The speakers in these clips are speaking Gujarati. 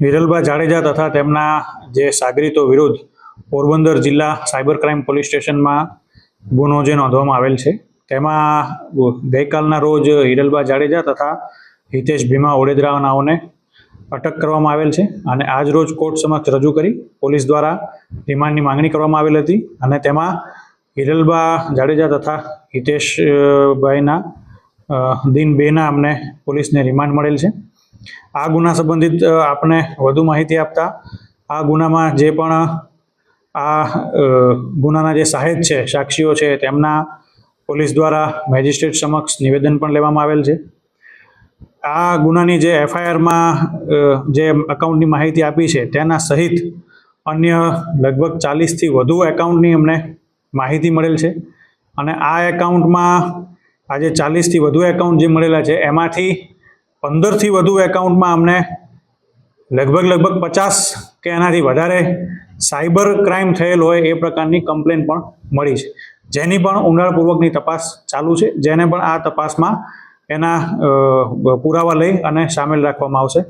વિરલભા જાડેજા તથા તેમના જે સાગરીતો વિરુદ્ધ પોરબંદર જિલ્લા સાયબર ક્રાઇમ પોલીસ સ્ટેશનમાં ગુનો જે નોંધવામાં આવેલ છે, તેમાં ગઈકાલના રોજ હિરલબા જાડેજા તથા હિતેશ ભીમા ઓડેદરા નાઓને અટક કરવામાં આવેલ છે અને આજ રોજ કોર્ટ સમક્ષ રજૂ કરી પોલીસ દ્વારા રિમાન્ડની માંગણી કરવામાં આવેલ હતી અને તેમાં હિરલબા જાડેજા તથા હિતેશભાઈના દિન બેના અમને પોલીસને રિમાન્ડ મળેલ છે. આ ગુના સંબંધિત આપને વધુ માહિતી આપતા, આ ગુનામાં જે પણ, આ ગુનાના જે સાહેબ છે, સાક્ષીઓ છે, તેમના પોલીસ દ્વારા મેજિસ્ટ્રેટ સમક્ષ નિવેદન પણ લેવામાં આવેલ છે. આ ગુનાની જે એફઆઈઆરમાં જે એકાઉન્ટની માહિતી આપી છે, તેના સહિત અન્ય લગભગ ચાલીસથી વધુ એકાઉન્ટની અમને માહિતી મળેલ છે. અને આ એકાઉન્ટમાં આજે ચાલીસથી વધુ એકાઉન્ટ જે મળેલા છે, એમાંથી પંદરથી વધુ એકાઉન્ટમાં અમને લગભગ લગભગ પચાસ કે એનાથી વધારે સાયબર ક્રાઇમ થયેલ હોય એ પ્રકારની કમ્પ્લેન પણ મળી છે. જેની પણ ઊંડાણપૂર્વકની તપાસ ચાલુ છે. જેને પણ આ તપાસમાં એના પુરાવા લઈ અને સામેલ રાખવામાં આવશે.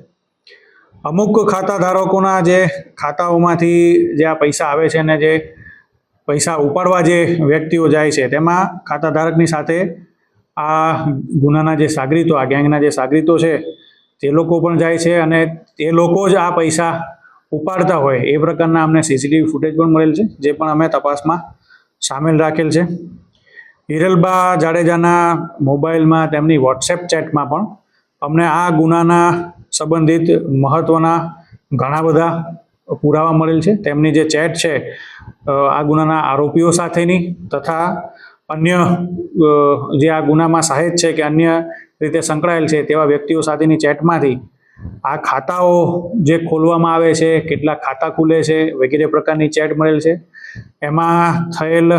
અમુક ખાતા ધારકોના જે ખાતાઓમાંથી જે આ પૈસા આવે છે અને જે પૈસા ઉપાડવા જે વ્યક્તિઓ જાય છે, તેમાં ખાતા ધારકની સાથે આ ગુનાના જે સાગરીતો, આ ગેંગના જે સાગરીતો છે, તે લોકો પણ જાય છે અને તે લોકો જ આ પૈસા ઉપાડતા હોય. એ પ્રકારના અમને સીસીટીવી ફૂટેજ પણ મળેલ છે, જે પણ અમે તપાસમાં સામેલ રાખેલ છે. હિરલબા જાડેજાના મોબાઈલમાં, તેમની વોટ્સએપ ચેટમાં પણ અમને આ ગુનાના સંબંધિત મહત્ત્વના ઘણા બધા પુરાવા મળેલ છે. તેમની જે ચેટ છે આ ગુનાના આરોપીઓ સાથેની તથા અન્ય જે આ ગુનામાં સહાયક છે કે અન્ય રીતે સંકળાયેલ છે તેવા વ્યક્તિઓ સાથેની ચેટમાંથી આ ખાતાઓ જે ખોલવામાં આવે છે કેટલા ખાતા ખુલે છે વગેરે પ્રકારની ચેટ મળેલ છે એમાં થયેલ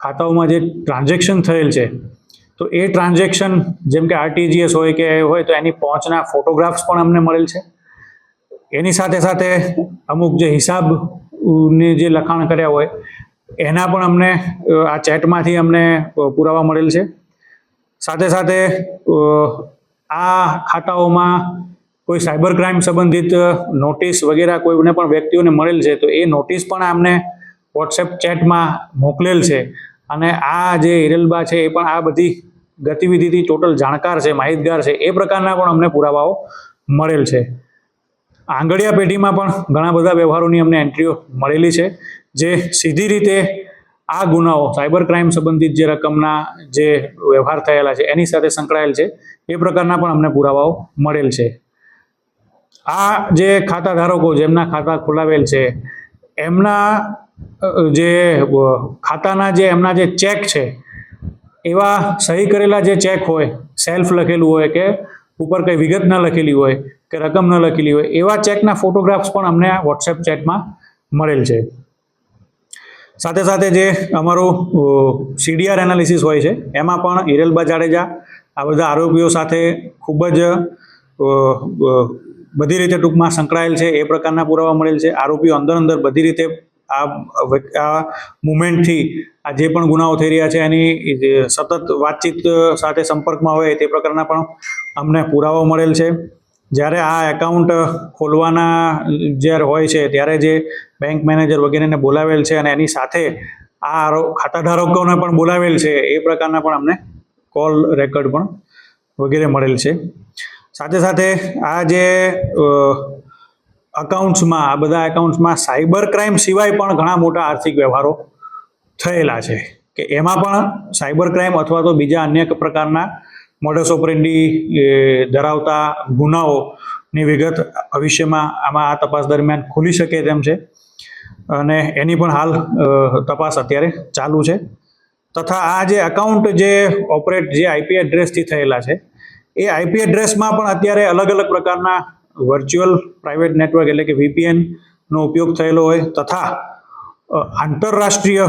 ખાતાઓમાં જે ટ્રાન્ઝેક્શન થયેલ છે તો એ ટ્રાન્ઝેક્શન જેમ કે આરટીજીએસ હોય કે હોય તો એની પહોંચના ફોટોગ્રાફ્સ પણ અમને મળેલ છે. એની સાથે સાથે અમુક જે હિસાબ ઉ, જે લખાણ કર્યા હોય એના પણ અમને આ ચેટમાંથી અમને પુરાવા મળેલ છે. સાથે સાથે આ ખાતાઓમાં કોઈ સાયબર ક્રાઇમ સંબંધિત નોટિસ વગેરે કોઈને પણ વ્યક્તિઓને મળેલ છે, તો એ નોટિસ પણ અમને વોટ્સએપ ચેટમાં મોકલેલ છે. અને આ જે હિરલબા છે, એ પણ આ બધી ગતિવિધિથી ટોટલ જાણકાર છે, માહિતગાર છે, એ પ્રકારના પણ અમને પુરાવાઓ મળેલ છે. આંગળીયા પેઢીમાં પણ ઘણા બધા વ્યવહારોની અમને એન્ટ્રીઓ મળેલી છે, જે સીધી રીતે આ ગુનાઓ સાયબર ક્રાઇમ સંબંધિત જે રકમના જે વ્યવહાર થયેલા છે, એની સાથે સંકળાયેલ છે, એ પ્રકારના પણ અમને પુરાવાઓ મળેલ છે. આ જે ખાતા ધારકો જેમના ખાતા ખોલાવેલ છે, એમના જે ખાતાના જે એમના જે ચેક છે, એવા સહી કરેલા જે ચેક હોય સેલ્ફ લખેલું હોય કે ઉપર કંઈ વિગત ન લખેલી હોય કે રકમ ન લખેલી હોય, એવા ચેકના ફોટોગ્રાફ્સ પણ અમને આ વોટ્સએપ ચેટમાં મળેલ છે. સાથે સાથે જે અમારું સીડીઆર એનાલિસિસ હોય છે, એમાં પણ હિરલબા જાડેજા આ બધા આરોપીઓ સાથે ખૂબ જ બધી રીતે ટૂંકમાં સંકળાયેલ છે, એ પ્રકારના પુરાવા મળેલ છે. આરોપીઓ અંદર અંદર બધી રીતે આ આ મુમેન્ટથી આ જે પણ ગુનાઓ થઈ રહ્યા છે એની સતત વાતચીત સાથે સંપર્કમાં હોય તે પ્રકારના પણ અમને પુરાવો મળેલ છે. જ્યારે આ એકાઉન્ટ ખોલવાના જ્યારે હોય છે ત્યારે જે બેંક મેનેજર વગેરેને બોલાવેલ છે અને એની સાથે આ આરો, ખાતાધારકોને પણ બોલાવેલ છે એ પ્રકારના પણ અમને કોલ રેકોર્ડ પણ વગેરે મળેલ છે. સાથે સાથે આ જે અકાઉન્ટ્સમાં આ બધા એકાઉન્ટ્સમાં સાયબર ક્રાઇમ સિવાય પણ ઘણા મોટા આર્થિક વ્યવહારો થયેલા છે. કે એમાં પણ સાયબર ક્રાઇમ અથવા તો બીજા અન્ય પ્રકારના મોડસ ઓપરેન્ડી ધરાવતા ગુનાઓની વિગત ભવિષ્યમાં આમાં આ તપાસ દરમિયાન ખુલી શકે તેમ છે. અને એની પણ હાલ તપાસ અત્યારે ચાલુ છે. તથા આ જે એકાઉન્ટ જે ઓપરેટ જે આઈપી એડ્રેસથી થયેલા છે, એ આઈપી એડ્રેસમાં પણ અત્યારે અલગ અલગ પ્રકારના વર્ચ્યુઅલ પ્રાઇવેટ નેટવર્ક એટલે કે વીપીએનનો ઉપયોગ થયેલો હોય તથા આંતરરાષ્ટ્રીય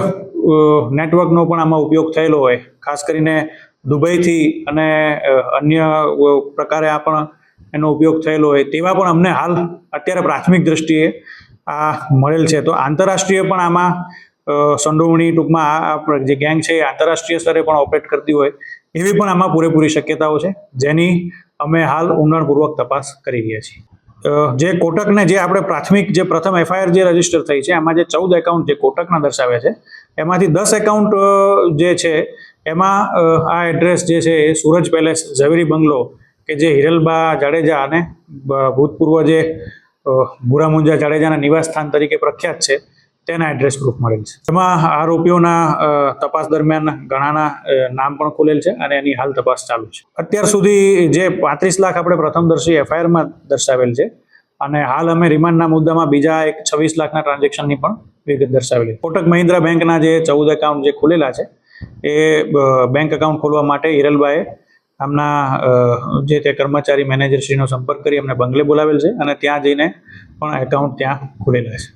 નેટવર્કનો પણ આમાં ઉપયોગ થયેલો હોય. ખાસ કરીને દુબઈથી અને અન્ય પ્રકારે આ પણ એનો ઉપયોગ થયેલો હોય. તેવા પણ અમને હાલ અત્યારે પ્રાથમિક દ્રષ્ટિએ આ મળેલ છે. તો આંતરરાષ્ટ્રીય પણ આમાં સંડોવણી ટૂંકમાં આ જે ગેંગ છે એ આંતરરાષ્ટ્રીય સ્તરે પણ ઓપરેટ કરતી હોય. એવી પણ આમાં પૂરેપૂરી શક્યતાઓ છે, જેની અમે હાલ ઊંડાણપૂર્વક તપાસ કરી રહ્યા છીએ. જે કોટકને જે આપણે પ્રાથમિક જે પ્રથમ એફઆઈઆર જે રજિસ્ટર થઈ છે, એમાં જે ચૌદ એકાઉન્ટ જે કોટકના દર્શાવે છે, એમાંથી દસ એકાઉન્ટ જે છે, એમાં આ એડ્રેસ જે છે એ સૂરજ પેલેસ ઝવેરી બંગલો કે જે હિરલબા જાડેજા અને ભૂતપૂર્વ જે ભૂરામુંજા જાડેજાના નિવાસસ્થાન તરીકે પ્રખ્યાત છે તેના એડ્રેસ પ્રૂફ મળેલ છે. તેમાં આરોપીઓના તપાસ દરમિયાન ઘણાના નામ પણ ખુલેલ છે અને એની હાલ તપાસ ચાલુ છે. અત્યાર સુધી જે પાંત્રીસ લાખ આપણે પ્રથમદર્શી એફઆઈઆરમાં દર્શાવેલ છે અને હાલ અમે રિમાન્ડના મુદ્દામાં બીજા એક છવ્વીસ લાખના ટ્રાન્ઝેક્શનની પણ વિગત દર્શાવેલી. કોટક મહિન્દ્રા બેંકના જે ચૌદ એકાઉન્ટ જે ખુલેલા છે, એ બેંક એકાઉન્ટ ખોલવા માટે હિરલબાએ આમના જે તે કર્મચારી મેનેજરશ્રીનો સંપર્ક કરી અમને બંગલે બોલાવેલ છે અને ત્યાં જઈને પણ એકાઉન્ટ ત્યાં ખુલેલા છે.